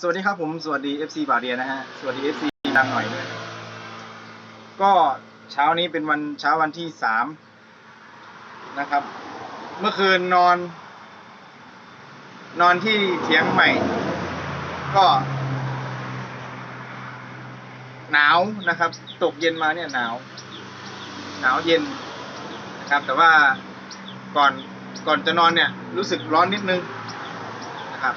สวัสดีครับผมสวัสดี FC บาเดียนะฮะสวัสดี FC ดังหน่อยด้วยก็เช้านี้เป็นวันเช้าวันที่สามนะครับ เมื่อคืนนอน นอนที่เถียงใหม่ ก็ หนาวนะครับ ตกเย็นมาเนี่ยหนาว หนาวเย็นนะครับ แต่ว่าก่อนก่อนจะนอนเนี่ย รู้สึกร้อนนิดนึงนะครับ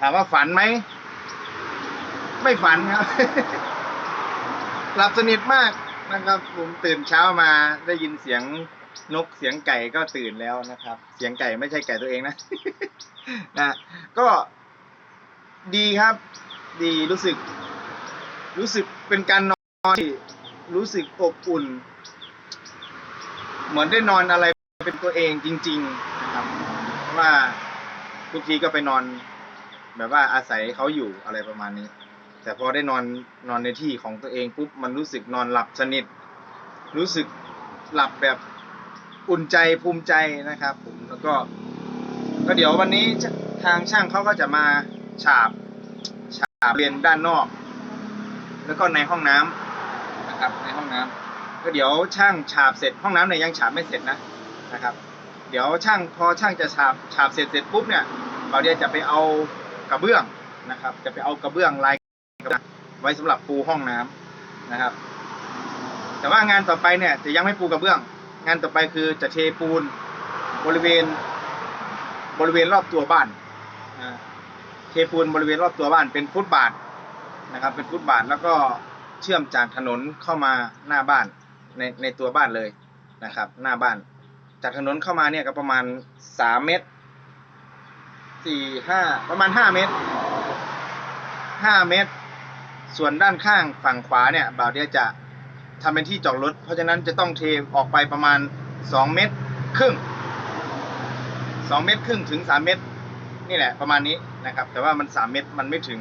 ถามว่าฝันไหม ไม่ฝันครับ หลับสนิทมากนะครับ ผมตื่นเช้ามาได้ยินเสียงนกเสียงไก่ก็ตื่นแล้วนะครับ เสียงไก่ไม่ใช่ไก่ตัวเองนะนะก็ดีครับ ดีรู้สึก รู้สึกเป็นการนอนที่รู้สึกอบอุ่น เหมือนได้นอนอะไรเป็นตัวเองจริง ๆ นะครับเพราะว่าทุกทีก็ไปนอน แบบว่าอาศัยเขาอยู่อะไรประมาณนี้ แต่พอได้นอนนอนในที่ของตัวเองปุ๊บมันรู้สึกนอนหลับสนิท รู้สึกหลับแบบอุ่นใจภูมิใจนะครับผมแล้วก็ ก็เดี๋ยววันนี้ทางช่างเขาก็จะมาฉาบฉาบเรียนด้านนอก แล้วก็ในห้องน้ำนะครับในห้องน้ำก็เดี๋ยวช่างฉาบเสร็จห้องน้ำเนี่ยยังฉาบไม่เสร็จนะนะครับ เดี๋ยวช่างพอช่างจะฉาบฉาบเสร็จเสร็จปุ๊บเนี่ยเราเดี๋ยวจะไปเอา ระเบื้องนะครับ จะไปเอากระเบื้องลายไว้สำหรับปูห้องน้ำนะครับ แต่ว่างานต่อไปเนี่ยจะยังไม่ปูกระเบื้อง งานต่อไปคือจะเทปูนบริเวณบริเวณรอบตัวบ้านเทปูนบริเวณรอบตัวบ้านเป็นฟุตบาทนะครับ เป็นฟุตบาทแล้วก็เชื่อมจากถนนเข้ามาหน้าบ้านในในตัวบ้านเลยนะครับ หน้าบ้าน จากถนนเข้ามาเนี่ยก็ประมาณสามเมตร สี่ห้าประมาณห้าเมตรห้าเมตร ส่วนด้านข้างฝั่งขวาเนี่ยบ่าวเดียจะทำเป็นที่จอดรถ เพราะฉะนั้นจะต้องเทออกไปประมาณสองเมตรครึ่งสองเมตรครึ่งถึงสามเมตร นี่แหละประมาณนี้นะครับ แต่ว่ามันสามเมตรมันไม่ถึง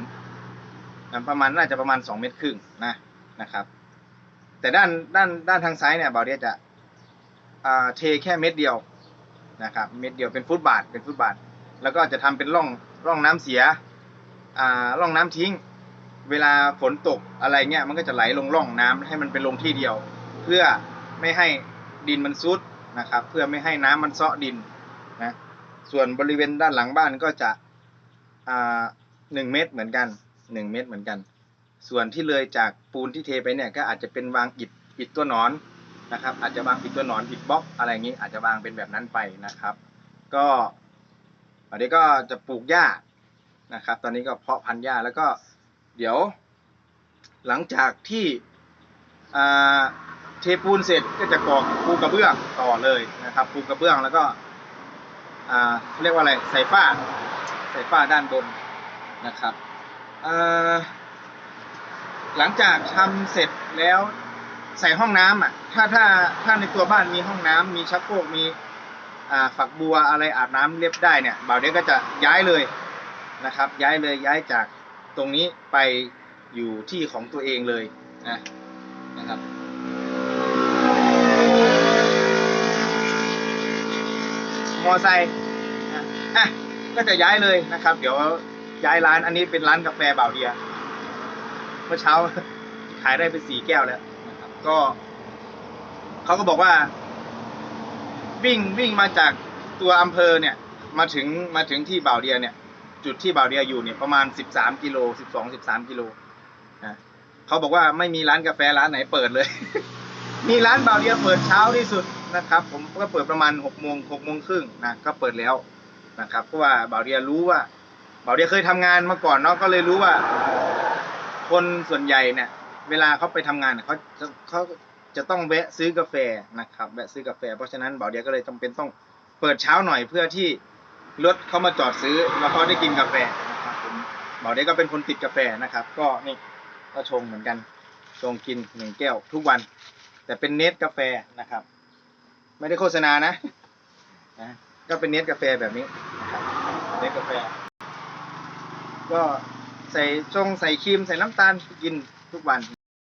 นประมาณน่าจะประมาณสองเมตรครึ่งนะนะครับ แต่ด้านด้านด้านทางซ้ายเนี่ยบ่าวเดียจะเทแค่เม็ดเดียวนะครับ เม็ดเดียวเป็นฟุตบาทเป็นฟุตบาท แล้วก็จะทำเป็นร่องร่องน้ำเสียอ่าร่องน้ำทิ้ง เวลาฝนตกอะไรเงี้ยมันก็จะไหลลงร่องน้ำให้มันเป็นลงที่เดียว เพื่อไม่ให้ดินมันซุดนะครับ เพื่อไม่ให้น้ำมันเซาะดินนะส่วนบริเวณด้านหลังบ้านก็จะอ่าหนึ่งเมตรเหมือนกันหนึ่งเมตรเหมือนกัน ส่วนที่เลยจากปูนที่เทไปเนี่ยก็อาจจะเป็นวางอิฐอิฐตัวนอนนะครับอาจจะวางอิฐตัวนอนอิฐบล็อกอะไรอย่างนี้อาจจะวางเป็นแบบนั้นไปนะครับ ก็ อันนี้ก็จะปลูกหญ้านะครับ ตอนนี้ก็เพาะพันธุ์หญ้าแล้วก็เดี๋ยว หลังจากที่เทปูนเสร็จก็จะก่อปูกระเบื้องต่อเลยนะครับปูกระเบื้องแล้วก็อ่าเรียกว่าอะไรใส่ฝ้าใส่ฝ้าด้านบนนะครับหลังจากทำเสร็จแล้วใส่ห้องน้ำอะถ้าถ้าถ้าในตัวบ้านมีห้องน้ำมีชักโครกมี ฝักบัวอะไรอาบน้ำเรียบได้เนี่ยบ่าวเด็กก็จะย้ายเลยนะครับ ย้ายเลยย้ายจากตรงนี้ไปอยู่ที่ของตัวเองเลยนะนะครับมอไซค์นะอะก็จะย้ายเลยนะครับ เดี๋ยวย้ายร้านอันนี้เป็นร้านกาแฟบ่าวเดียเมื่อเช้าขายได้ไปสี่แก้วแล้วนะครับก็เขาก็บอกว่า วิ่งวิ่งมาจากตัวอำเภอเนี่ยมาถึงมาถึงที่บ่าวเดียเนี่ย จุดที่บ่าวเดียอยู่เนี่ยประมาณสิบสามกิโลสิบสองสิบสามกิโลนะเขาบอกว่าไม่มีร้านกาแฟร้านไหนเปิดเลย มีร้านบ่าวเดียเปิดเช้าที่สุดนะครับ ผมก็เปิดประมาณหกโมงหกโมงครึ่งนะก็เปิดแล้วนะครับเพราะว่าบ่าวเดียรู้ว่าบ่าวเดียเคยทำงานมาก่อนเนาะก็เลยรู้ว่า คนส่วนใหญ่เนี่ย เวลาเขาไปทำงานเขาเขา จะต้องแวะซื้อกาแฟนะครับแวะซื้อกาแฟ เพราะฉะนั้นบ่าวเดียก็เลยจำเป็นต้องเปิดเช้าหน่อยเพื่อที่รถเขามาจอดซื้อแล้วเขาได้กินกาแฟนะครับผมบ่าวเดียก็เป็นคนติดกาแฟนะครับ ก็นี่ก็ชงเหมือนกันชงกินหนึ่งแก้วทุกวัน แต่เป็นเนสกาแฟนะครับ ไม่ได้โฆษณานะนะก็เป็นเนสกาแฟแบบนี้นะครับเนสกาแฟ ก็ใส่ชงใส่ครีมใส่น้ำตาลกินทุกวัน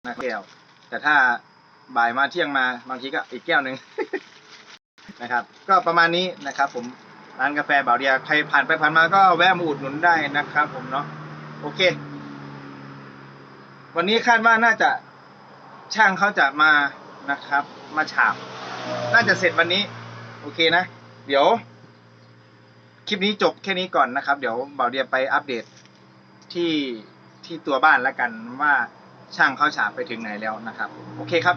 นะแก้วแต่ถ้า บ่ายมาเที่ยงมาบางทีก็อีกแก้วหนึ่ง นะครับ ก็ประมาณนี้นะครับ ผมร้านกาแฟบ่าวเดียใครผ่านไปผ่านมาก็แวะมาอุดหนุนได้นะครับ ผมเนาะโอเค วันนี้คาดว่าน่าจะช่างเขาจะมานะครับ มาฉาบ น่าจะเสร็จวันนี้ โอเคนะ เดี๋ยว คลิปนี้จบแค่นี้ก่อนนะครับ เดี๋ยวบ่าวเดียไปอัปเดตที่ที่ตัวบ้านแล้วกันว่าช่างเขาฉาบไปถึงไหนแล้วนะครับ โอเคครับ